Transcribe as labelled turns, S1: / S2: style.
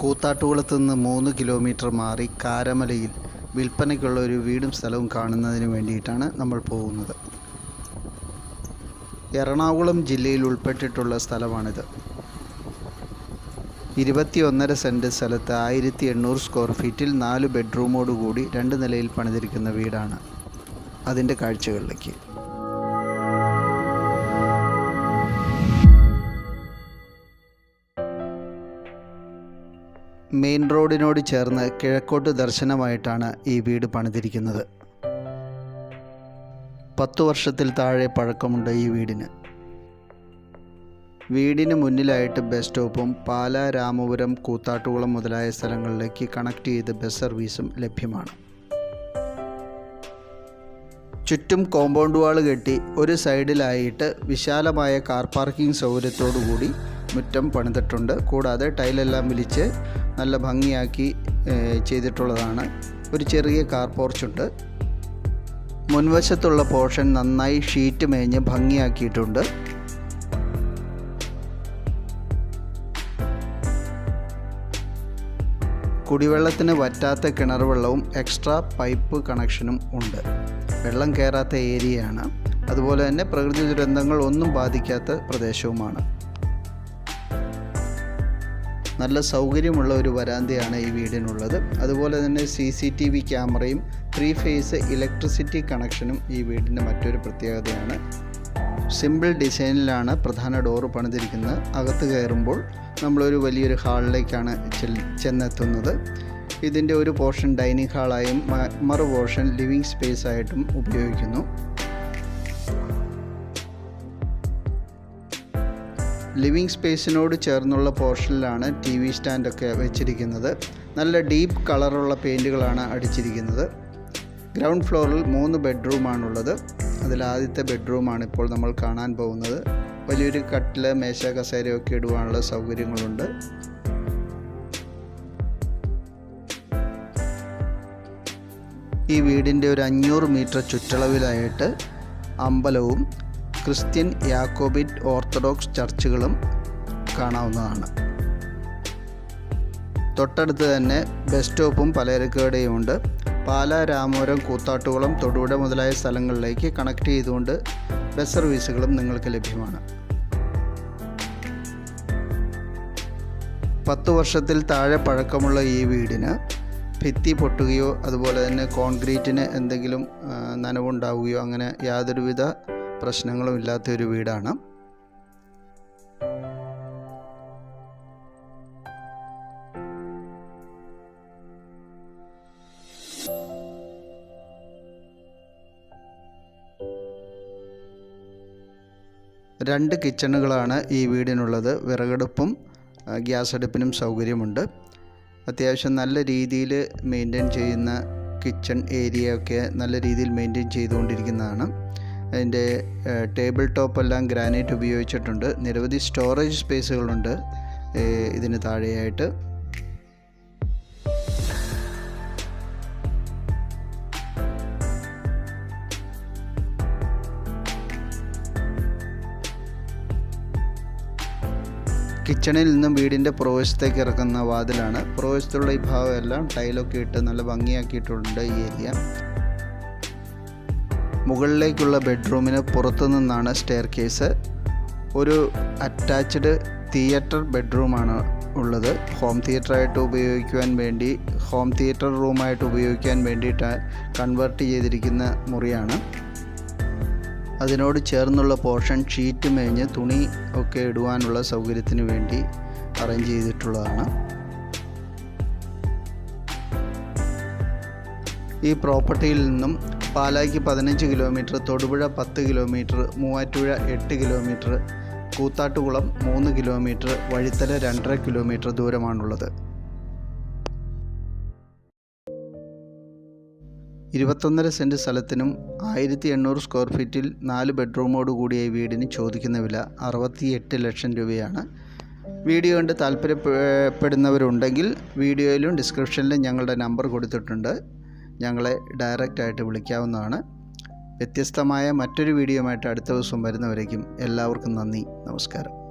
S1: കൂത്താട്ടുകുളത്ത് നിന്ന് മൂന്ന് കിലോമീറ്റർ മാറി കാരമലയിൽ വിൽപ്പനയ്ക്കുള്ള ഒരു വീടും സ്ഥലവും കാണുന്നതിന് വേണ്ടിയിട്ടാണ് നമ്മൾ പോകുന്നത്. എറണാകുളം ജില്ലയിൽ ഉൾപ്പെട്ടിട്ടുള്ള സ്ഥലമാണിത്. ഇരുപത്തി ഒന്നര സെന്റ് സ്ഥലത്ത് ആയിരത്തി എണ്ണൂറ് സ്ക്വയർ ഫീറ്റിൽ നാല് ബെഡ്റൂമോടുകൂടി രണ്ട് നിലയിൽ പണിതിരിക്കുന്ന വീടാണ് അതിന്റെ കാഴ്ചകളിലേക്ക്. മെയിൻ റോഡിനോട് ചേർന്ന് കിഴക്കോട്ട് ദർശനമായിട്ടാണ് ഈ വീട് പണിതിരിക്കുന്നത്. പത്തു വർഷത്തിൽ താഴെ പഴക്കമുണ്ട് ഈ വീടിന്. വീടിന് മുന്നിലായിട്ട് ബസ് സ്റ്റോപ്പും പാല രാമപുരം കൂത്താട്ടുകുളം മുതലായ സ്ഥലങ്ങളിലേക്ക് കണക്ട് ചെയ്ത് ബസ് സർവീസും ലഭ്യമാണ്. ചുറ്റും കോമ്പൗണ്ട് വാൾ കെട്ടി ഒരു സൈഡിലായിട്ട് വിശാലമായ കാർ പാർക്കിംഗ് സൗകര്യത്തോടു കൂടി മുറ്റം പണിതിട്ടുണ്ട്. കൂടാതെ ടൈലെല്ലാം വിളിച്ച് നല്ല ഭംഗിയാക്കി ചെയ്തിട്ടുള്ളതാണ്. ഒരു ചെറിയ കാർ പോർച്ചുണ്ട് മുൻവശത്തുള്ള പോർഷൻ നന്നായി ഷീറ്റ് മേഞ്ഞ് ഭംഗിയാക്കിയിട്ടുണ്ട്. കുടിവെള്ളത്തിന് വറ്റാത്ത കിണർ വെള്ളവും എക്സ്ട്രാ പൈപ്പ് കണക്ഷനും ഉണ്ട്. വെള്ളം കയറാത്ത ഏരിയയാണ്. അതുപോലെ തന്നെ പ്രകൃതി ദുരന്തങ്ങൾ ഒന്നും ബാധിക്കാത്ത പ്രദേശവുമാണ്. നല്ല സൗകര്യമുള്ള ഒരു വരാന്തയാണ് ഈ വീടിനുള്ളത്. അതുപോലെ തന്നെ സി സി ടി വി ക്യാമറയും ത്രീ ഫേസ് ഇലക്ട്രിസിറ്റി കണക്ഷനും ഈ വീടിന്റെ മറ്റൊരു പ്രത്യേകതയാണ്. സിമ്പിൾ ഡിസൈനിലാണ് പ്രധാന ഡോറ് പണിതിരിക്കുന്നത്. അകത്ത് കയറുമ്പോൾ നമ്മളൊരു വലിയൊരു ഹാളിലേക്കാണ് ചെന്നെത്തുന്നത്. ഇതിന്റെ ഒരു പോർഷൻ ഡൈനിങ് ഹാളായും മറു പോർഷൻ ലിവിംഗ് സ്പേസ് ആയിട്ടും ഉപയോഗിക്കുന്നു. ലിവിംഗ് സ്പേസിനോട് ചേർന്നുള്ള പോർഷനിലാണ് ടി വി സ്റ്റാൻഡൊക്കെ വെച്ചിരിക്കുന്നത്. നല്ല ഡീപ്പ് കളറുള്ള പെയിന്റുകളാണ് അടിച്ചിരിക്കുന്നത്. ഗ്രൗണ്ട് ഫ്ലോറിൽ മൂന്ന് ബെഡ്റൂമാണുള്ളത്. അതിൽ ആദ്യത്തെ ബെഡ്റൂമാണ് ഇപ്പോൾ നമ്മൾ കാണാൻ പോകുന്നത്. വലിയൊരു കട്ടിൽ മേശ കസേരയൊക്കെ ഇടുവാനുള്ള സൗകര്യങ്ങളുണ്ട്. ഈ വീടിന്റെ ഒരു അഞ്ഞൂറ് മീറ്റർ ചുറ്റളവിലായിട്ട് അമ്പലവും ക്രിസ്ത്യൻ യാക്കോബിറ്റ് ഓർത്തഡോക്സ് ചർച്ചുകളും കാണാവുന്നതാണ്. തൊട്ടടുത്ത് തന്നെ ബസ് സ്റ്റോപ്പും പലചരക്കുകടയും ഉണ്ട്. പാല രാമപുരം കൂത്താട്ടുകുളം തൊടുപുഴ മുതലായ സ്ഥലങ്ങളിലേക്ക് കണക്ട് ചെയ്തുകൊണ്ട് ബസ് സർവീസുകളും നിങ്ങൾക്ക് ലഭ്യമാണ്. പത്ത് വർഷത്തിൽ താഴെ പഴക്കമുള്ള ഈ വീടിന് ഭിത്തി പൊട്ടുകയോ അതുപോലെ തന്നെ കോൺക്രീറ്റിന് എന്തെങ്കിലും നനവുണ്ടാവുകയോ അങ്ങനെ യാതൊരുവിധ പ്രശ്നങ്ങളും ഇല്ലാത്ത ഒരു വീടാണ്. രണ്ട് കിച്ചണുകളാണ് ഈ വീടിനുള്ളത്. വിറകടുപ്പും ഗ്യാസ് അടുപ്പിനും സൗകര്യമുണ്ട്. അത്യാവശ്യം നല്ല രീതിയിൽ മെയിന്റെയിൻ ചെയ്യുന്ന കിച്ചൺ ഏരിയ ഒക്കെ നല്ല രീതിയിൽ മെയിന്റെയിൻ ചെയ്തുകൊണ്ടിരിക്കുന്നതാണ്. അതിന്റെ ടേബിൾ ടോപ്പ് എല്ലാം ഗ്രാനൈറ്റ് ഉപയോഗിച്ചിട്ടുണ്ട്. നിരവധി സ്റ്റോറേജ് സ്പേസുകളുണ്ട് ഇതിന് താഴെയായിട്ട്. കിച്ചണിൽ നിന്നും വീടിന്റെ പ്രവേശത്തേക്ക് ഇറക്കുന്ന വാതിലാണ്. പ്രവേശത്തുള്ള ഈ ഭാഗമെല്ലാം ടൈലൊക്കെ ഇട്ട് നല്ല ഭംഗിയാക്കിയിട്ടുണ്ട് ഈ ഏരിയ. മുകളിലേക്കുള്ള ബെഡ്റൂമിന് പുറത്തു നിന്നാണ് സ്റ്റെയർ കേസ് ഒരു അറ്റാച്ച്ഡ് തിയേറ്റർ ബെഡ്റൂമാണ് ഉള്ളത്. ഹോം തിയേറ്ററായിട്ട് ഉപയോഗിക്കുവാൻ വേണ്ടി ഹോം തിയേറ്റർ റൂമായിട്ട് ഉപയോഗിക്കാൻ വേണ്ടിയിട്ട് കൺവേർട്ട് ചെയ്തിരിക്കുന്ന മുറിയാണ്. അതിനോട് ചേർന്നുള്ള പോർഷൻ ഷീറ്റ് മേഞ്ഞ് തുണി ഒക്കെ ഇടുവാനുള്ള സൗകര്യത്തിന് വേണ്ടി അറേഞ്ച് ചെയ്തിട്ടുള്ളതാണ്. ഈ പ്രോപ്പർട്ടിയിൽ നിന്നും പാലായ്ക്ക് പതിനഞ്ച് കിലോമീറ്റർ തൊടുപുഴ പത്ത് കിലോമീറ്റർ മൂവാറ്റുപുഴ എട്ട് കിലോമീറ്റർ കൂത്താട്ടുകുളം മൂന്ന് കിലോമീറ്റർ വഴിത്തല രണ്ടര കിലോമീറ്റർ ദൂരമാണുള്ളത്. ഇരുപത്തൊന്നര സെന്റ് സ്ഥലത്തിനും ആയിരത്തി എണ്ണൂറ് സ്ക്വയർ ഫീറ്റിൽ നാല് ബെഡ്റൂമോട് കൂടിയ ഈ വീടിന് ചോദിക്കുന്ന വില അറുപത്തി എട്ട് ലക്ഷം രൂപയാണ്. വീഡിയോ കണ്ട് താല്പര്യപ്പെടുന്നവരുണ്ടെങ്കിൽ വീഡിയോയിലും ഡിസ്ക്രിപ്ഷനിലും ഞങ്ങളുടെ നമ്പർ കൊടുത്തിട്ടുണ്ട്. ഞങ്ങളെ ഡയറക്റ്റായിട്ട് വിളിക്കാവുന്നതാണ്. വ്യത്യസ്തമായ മറ്റൊരു വീഡിയോയുമായിട്ട് അടുത്ത ദിവസം വരുന്നവരേക്കും എല്ലാവർക്കും നന്ദി. നമസ്കാരം.